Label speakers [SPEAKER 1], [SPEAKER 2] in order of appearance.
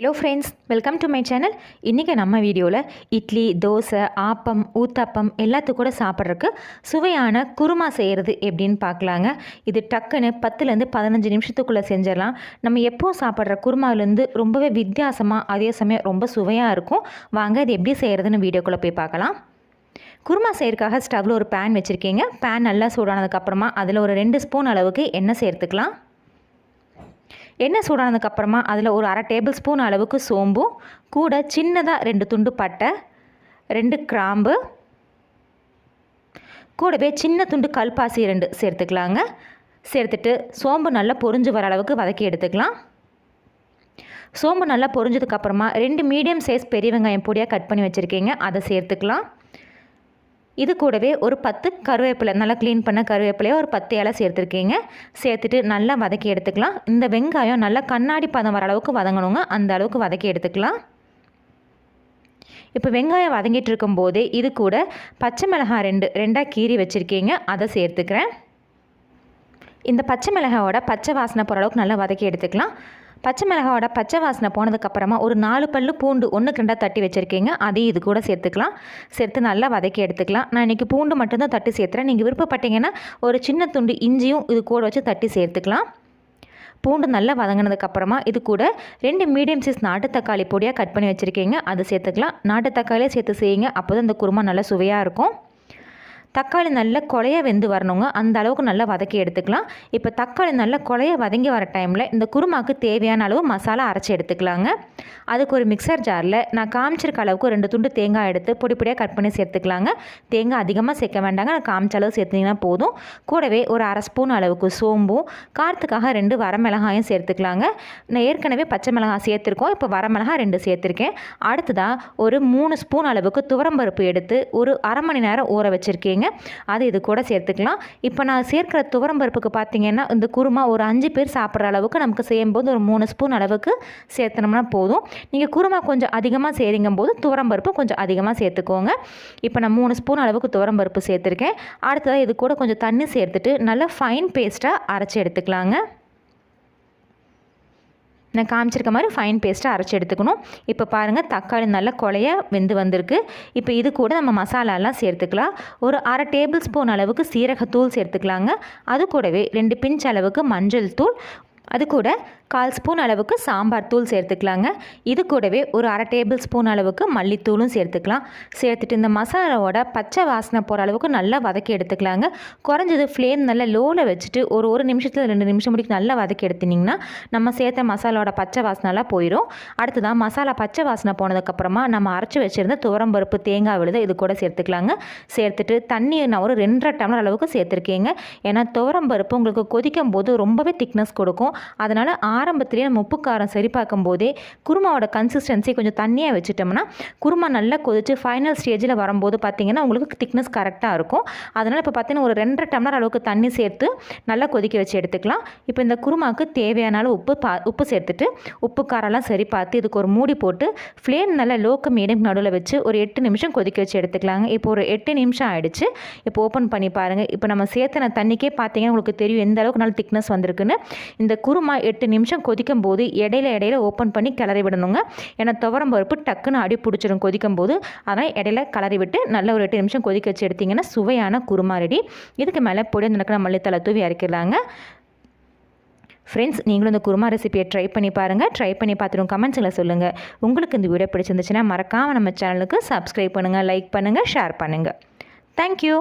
[SPEAKER 1] Hello friends welcome to my channel இன்றைக்கி நம்ம வீடியோவில் இட்லி தோசை ஆப்பம் ஊத்தாப்பம் எல்லாத்து கூட சாப்பிட்றதுக்கு சுவையான குருமா செய்கிறது எப்படின்னு பார்க்கலாங்க. இது டக்குன்னு பத்துலேருந்து பதினஞ்சு நிமிஷத்துக்குள்ளே செஞ்சிடலாம். நம்ம எப்போவும் சாப்பிட்ற குருமாவிலேருந்து ரொம்பவே வித்தியாசமாக அதே சமயம் ரொம்ப சுவையாக இருக்கும். வாங்க இது எப்படி செய்கிறதுன்னு வீடியோக்குள்ளே போய் பார்க்கலாம். குருமா செய்யறதுக்காக ஸ்டவ்வில் ஒரு பேன் வச்சுருக்கீங்க. பேன் நல்லா சூடானதுக்கப்புறமா அதில் ஒரு ரெண்டு ஸ்பூன் அளவுக்கு எண்ணெய் சேர்த்துக்கலாம். எண்ணெய் சூடானதுக்கப்புறமா அதில் ஒரு அரை டேபிள் ஸ்பூன் அளவுக்கு சோம்பும் கூட சின்னதாக ரெண்டு துண்டு பட்டை ரெண்டு கிராம்பு கூடவே சின்ன துண்டு கல்பாசி ரெண்டு சேர்த்துக்கலாங்க. சேர்த்துட்டு சோம்பு நல்லா பொரிஞ்சு வர அளவுக்கு வதக்கி எடுத்துக்கலாம். சோம்பு நல்லா பொரிஞ்சதுக்கப்புறமா ரெண்டு மீடியம் சைஸ் பெரிய வெங்காயம் பொடியாக கட் பண்ணி வச்சுருக்கீங்க அதை சேர்த்துக்கலாம். இது கூடவே ஒரு பத்து கருவேப்பிலை நல்லா க்ளீன் பண்ண கருவேப்பிலையை ஒரு பத்து இலை சேர்த்துருக்கீங்க. சேர்த்துட்டு நல்லா வதக்கி எடுத்துக்கலாம். இந்த வெங்காயம் நல்லா கண்ணாடி பதம் வர அளவுக்கு வதங்கணுங்க. அந்த அளவுக்கு வதக்கி எடுத்துக்கலாம். இப்போ வெங்காயம் வதங்கிட்டு இருக்கும்போது இது கூட பச்சை மிளகாய் ரெண்டு ரெண்டாக கீறி வச்சுருக்கீங்க. அதை சேர்த்துக்கிறேன். இந்த பச்சை மிளகாயோட பச்சை வாசனை போகிற அளவுக்கு நல்லா வதக்கி எடுத்துக்கலாம். பச்சை மிளகாவோட பச்சை வாசனை போனதுக்கப்புறமா ஒரு நாலு பல்லு பூண்டு ஒன்று கிண்டா தட்டி வச்சுருக்கீங்க. அதையும் இது கூட சேர்த்துக்கலாம். சேர்த்து நல்லா வதக்கி எடுத்துக்கலாம். நான் இன்றைக்கி பூண்டு மட்டும்தான் தட்டி சேர்த்துறேன். நீங்கள் விருப்பப்பட்டீங்கன்னா ஒரு சின்ன துண்டு இஞ்சியும் இது கூட வச்சு தட்டி சேர்த்துக்கலாம். பூண்டு நல்லா வதங்கினதுக்கப்புறமா இது கூட ரெண்டு மீடியம் சைஸ் நாட்டு தக்காளி பொடியாக கட் பண்ணி வச்சுருக்கீங்க. அது சேர்த்துக்கலாம். நாட்டு தக்காளியே சேர்த்து செய்யுங்க. அப்போ தான் இந்த குருமா நல்லா சுவையாக இருக்கும். தக்காளி நல்லா கொலைய வெந்து வரணுங்க. அந்த அளவுக்கு நல்லா வதக்கி எடுத்துக்கலாம். இப்போ தக்காளி நல்லா கொலைய வதங்கி வர டைமில் இந்த குருமாக்கு தேவையான அளவு மசாலா அரைச்சி எடுத்துக்கலாங்க. அதுக்கு ஒரு மிக்சர் ஜாரில் நான் காமிச்சிருக்க அளவுக்கு ரெண்டு துண்டு தேங்காய் எடுத்து பொடி பொடியாக கட் பண்ணி சேர்த்துக்கலாங்க. தேங்காய் அதிகமாக சேர்க்க வேண்டாங்க. நான் காமிச்ச அளவு சேர்த்திங்கன்னா போதும். கூடவே ஒரு அரை ஸ்பூன் அளவுக்கு சோம்பும் காரத்துக்காக ரெண்டு வரமிளகாயும் சேர்த்துக்கலாங்க. நான் ஏற்கனவே பச்சை மிளகாய் சேர்த்துருக்கோம். இப்போ வரமிளகாய் ரெண்டு சேர்த்துருக்கேன். அடுத்ததாக ஒரு மூணு ஸ்பூன் அளவுக்கு துவரம்பருப்பு எடுத்து ஒரு அரை மணி நேரம் ஊற வச்சுருக்கேங்க. அது இது கூட சேர்த்துக்கலாம். இப்போ நான் சேர்க்கிற துவரம் பருப்புக்கு பார்த்தீங்கன்னா இந்த குருமா ஒரு அஞ்சு பேர் சாப்பிட்ற அளவுக்கு நமக்கு செய்யும்போது ஒரு மூணு ஸ்பூன் அளவுக்கு சேர்த்தனோம்னா போதும். நீங்கள் குருமா கொஞ்சம் அதிகமாக செய்கிறீங்க போது துவரம் பருப்பு கொஞ்சம் அதிகமாக சேர்த்துக்கோங்க. இப்போ நான் மூணு ஸ்பூன் அளவுக்கு துவரம் பருப்பு சேர்த்துருக்கேன். அடுத்ததாக இது கூட கொஞ்சம் தண்ணி சேர்த்துட்டு நல்லா ஃபைன் பேஸ்ட்டாக அரைச்சி எடுத்துக்கலாங்க. நான் காமிச்சிருக்க மாதிரி ஃபைன் பேஸ்ட்டாக அரைச்சி எடுத்துக்கணும். இப்போ பாருங்கள் தக்காளி நல்லா கொலைய வெந்து வந்திருக்கு. இப்போ இது கூட நம்ம மசாலாலாம் சேர்த்துக்கலாம். ஒரு அரை டேபிள் ஸ்பூன் அளவுக்கு சீரகத்தூள் சேர்த்துக்கலாங்க. அது கூடவே ரெண்டு பிஞ்ச் அளவுக்கு மஞ்சள் தூள். அது கூட கால் ஸ்பூன் அளவுக்கு சாம்பார் தூள் சேர்த்துக்கலாங்க. இது கூடவே ஒரு அரை டேபிள் ஸ்பூன் அளவுக்கு மல்லித்தூளும் சேர்த்துக்கலாம். சேர்த்துட்டு இந்த மசாலாவோட பச்சை வாசனை போகிற அளவுக்கு நல்லா வதக்கி எடுத்துக்கலாங்க. குறைஞ்சது ஃப்ளேம் நல்லா லோவில் வச்சுட்டு ஒரு ஒரு நிமிஷத்தில் ரெண்டு நிமிஷம் முடிக்கு நல்லா வதக்கி எடுத்தினிங்கன்னா நம்ம சேர்த்த மசாலாவோட பச்சை வாசனைலாம் போயிடும் அடுத்ததான் மசாலா பச்சை வாசனை போனதுக்கப்புறமா நம்ம அரைச்சி வச்சுருந்த துவரம்பருப்பு தேங்காய் விழுத இது கூட சேர்த்துக்கலாங்க. சேர்த்துட்டு தண்ணி நான் ஒரு ரெண்டரை டம்ளர் அளவுக்கு சேர்த்துருக்கேங்க. ஏன்னா துவரம்பருப்பு உங்களுக்கு கொதிக்கும் போது ரொம்பவே திக்னஸ் கொடுக்கும். அதனால் ஆரம்பத்திலேயே நம்ம உப்பு காரம் சரி பார்க்கும் போதே குருமாவோட கன்சிஸ்டன்சி கொஞ்சம் தண்ணியாக வச்சுட்டோம்னா குருமா நல்லா கொதிச்சு ஃபைனல் ஸ்டேஜில் வரும்போது பார்த்திங்கன்னா உங்களுக்கு திக்னஸ் கரெக்டாக இருக்கும். அதனால் இப்போ பார்த்தீங்கன்னா ஒரு ரெண்டரை டம்ளர் அளவுக்கு தண்ணி சேர்த்து நல்லா கொதிக்க வச்சு எடுத்துக்கலாம். இப்போ இந்த குருமாவுக்கு தேவையான அளவு உப்பு பா உப்பு சேர்த்துட்டு உப்பு காரெல்லாம் சரி பார்த்து இதுக்கு ஒரு மூடி போட்டு ஃப்ளேம் நல்லா லோக்கு மீடியம் நடுவில் வச்சு ஒரு எட்டு நிமிஷம் கொதிக்க வச்சு எடுத்துக்கலாங்க. இப்போ ஒரு எட்டு நிமிஷம் ஆகிடுச்சு இப்போ ஓப்பன் பண்ணி பாருங்கள் இப்போ நம்ம சேர்த்தன தண்ணிக்கே பார்த்தீங்கன்னா உங்களுக்கு தெரியும் எந்த அளவுக்கு நல்ல திக்னஸ் வந்திருக்குன்னு. இந்த குருமா எட்டு நிமிஷம் நிமிஷம் கொதிக்கும் போது இடையில இடையில ஓப்பன் பண்ணி கிளறி விடணுங்க. ஏன்னா துவரம் பருப்பு டக்குன்னு அடி பிடிச்சிடும் கொதிக்கும் போது அதனால் இடையில கிளறி விட்டு நல்ல ஒரு எட்டு நிமிஷம் கொதிக்க வச்சு எடுத்திங்கன்னா சுவையான குருமா ரெடி. இதுக்கு மேலே பொடி நடக்கிற மல்லித்தலை தூவி அரைக்கலாங்க. ஃப்ரெண்ட்ஸ் நீங்களும் இந்த குருமா ரெசிபியை ட்ரை பண்ணி பாருங்கள் ட்ரை பண்ணி பார்த்துட்டு கமெண்ட்ஸில் சொல்லுங்கள் உங்களுக்கு இந்த வீடியோ பிடிச்சிருந்துச்சுன்னா மறக்காமல் நம்ம சேனலுக்கு சப்ஸ்கிரைப் பண்ணுங்கள் லைக் பண்ணுங்கள் ஷேர் பண்ணுங்கள் தேங்க்யூ